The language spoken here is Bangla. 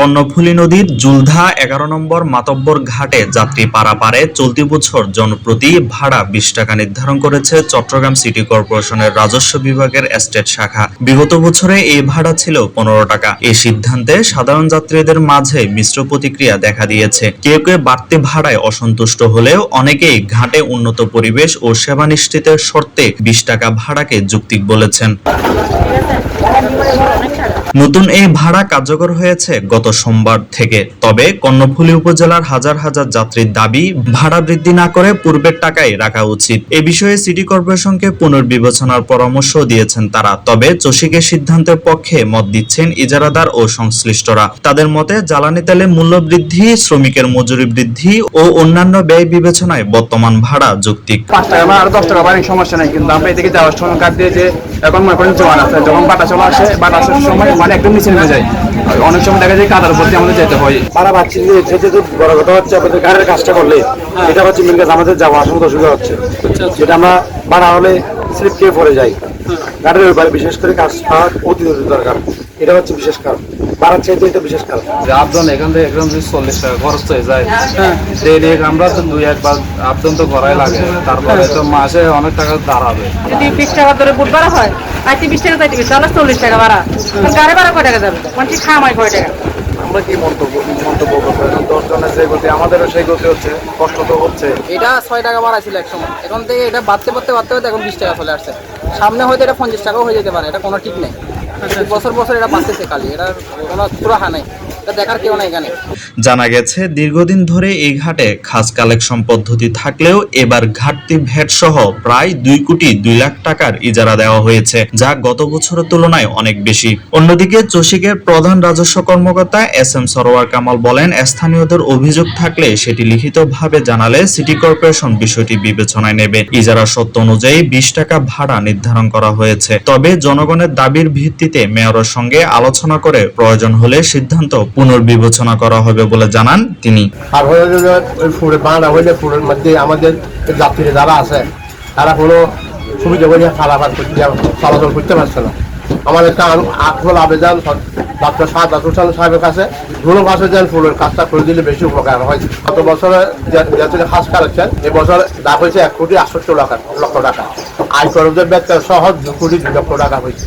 কর্ণফুলী নদীর জুলধা এগারো নম্বর মাতব্বর ঘাটে যাত্রী পারাপারে চলতি বছর জনপ্রতি ভাড়া বিশ টাকা নির্ধারণ করেছে চট্টগ্রাম সিটি কর্পোরেশনের রাজস্ব বিভাগের এস্টেট শাখা। বিগত বছরে এই ভাড়া ছিল পনেরো টাকা। এই সিদ্ধান্তে সাধারণ যাত্রীদের মাঝে মিশ্র প্রতিক্রিয়া দেখা দিয়েছে। কেউ কেউ বাড়তি ভাড়ায় অসন্তুষ্ট হলেও অনেকেই ঘাটে উন্নত পরিবেশ ও সেবা নিশ্চিতের শর্তে বিশ টাকা ভাড়াকে যৌক্তিক বলেছেন। নতুন এই ভাড়া কার্যকর হয়েছে গত সোমবার থেকে। তবে কর্ণফুলী উপজেলার হাজার হাজার যাত্রীর দাবি, ভাড়া বৃদ্ধি না করে পূর্বের টাকাই রাখা উচিত। এ বিষয়ে সিটি কর্পোরেশনকে পুনর্বিবেচনার পরামর্শ দিয়েছেন তারা। তবে চসিকের সিদ্ধান্তের পক্ষে মত দিচ্ছেন ইজারাদার ও সংশ্লিষ্টরা। তাদের মতে, জ্বালানি তেলে মূল্য বৃদ্ধি, শ্রমিকের মজুরি বৃদ্ধি ও অন্যান্য ব্যয় বিবেচনায় বর্তমান ভাড়া যৌক্তিক পাঁচ টাকা বা আরও দশ টাকা বাড়ি সমস্যা নাই, কিন্তু আমরা এদিকে যাওয়ার সময় কাট দিয়ে যে এখন মনে করেন জোয়ান আছে, যখন বাটা চলে আসে বাটা আসার সময় মানে একদম নিচে নেমে যায়। অনেক সময় দেখা যায় কাদার উপর দিয়ে আমাদের যেতে হয়। তারা পাচ্ছি যে যেতে তো বড় কথা হচ্ছে আমাদের গাড়ির কাজটা করলে এটা হচ্ছে মেন কাজ আমাদের যাওয়া মতো অসুবিধা হচ্ছে। যেটা আমরা বাড়া হলে স্লিপ খেয়ে পড়ে যাই। গাড়ির ব্যাপারে বিশেষ করে কাজ পাওয়া অতি দরকার। এটা হচ্ছে বিশেষ কারণ। বাড়ার এটা বিশেষ কারণ। যে এখান থেকে একদম যদি চল্লিশ টাকা খরচ হয়ে যায়। ডেইলি আমরা তো দুই একবার আপদন তো করাই লাগে। তারপরে তো মাসে অনেক টাকা দাঁড়াবে। যদি বিশ টাকা ধরে বুট ভাড়া হয় আইতে বিশ টাকা চাইতে তাহলে চল্লিশ টাকা ভাড়া গাড়ি ভাড়া কয় টাকা যাবে? মানুষ খামাই কয় টাকা? আমরা কি মন্তব্য মন্তব্য করব? এখন দশ জনের যে গতি আমাদেরও সেই গতি হচ্ছে কষ্ট তো হচ্ছে। এটা ছয় টাকা বাড়াইছিল এক সময় এখন থেকে এটা বাড়তে বাড়তে বাড়তে বাড়তে এখন বিশ টাকা চলে আসছে। সামনে হয়তো এটা পঞ্চাশ টাকাও হয়ে যেতে পারে এটা কোনো ঠিক নেই। বছর বছর এটা বাড়তেছে খালি এটা কোনো সুরাহা নেই জানা গেছে, দীর্ঘদিন ধরে এই ঘাটে খাস কালেকশন পদ্ধতি থাকলেও এবার ঘাটতি ভ্যাট সহ প্রায় দুই কোটি দুই লাখ টাকার ইজারা দেওয়া হয়েছে, যা গত বছরের তুলনায় অনেক বেশি। অন্যদিকে, চসিকের প্রধান রাজস্ব কর্মকর্তা এস এম সরোয়ার কামাল বলেন, স্থানীয়দের অভিযোগ থাকলে সেটি লিখিতভাবে জানালে সিটি কর্পোরেশন বিষয়টি বিবেচনায় নেবে। ইজারা সত্য অনুযায়ী বিশ টাকা ভাড়া নির্ধারণ করা হয়েছে। তবে জনগণের দাবির ভিত্তিতে মেয়রের সঙ্গে আলোচনা করে প্রয়োজন হলে সিদ্ধান্ত পুনর্বিবেচনা করা হবে বলে জানান তিনি। আর ফুলের বাঁধা হইলে ফুলের মধ্যে আমাদের যাত্রীরা যারা আছে, তারা কোনো সুবিধা করে ফালাফাল করতে চলাচল করতে পারছে না। আমার একটা আসল আবেদন ডক্টর সাদ হোসেন সাহেবের কাছে, ধরুন কাছে যেন ফুলের কাজটা করে দিলে বেশি উপকার হয়। গত বছরে যাত্রী খাস কালেকশন এবছর দাম হয়েছে এক কোটি আটষট্টি লক্ষ টাকা। আয় খরচের বেতন সহ দু কোটি দুই লক্ষ টাকা হয়েছে।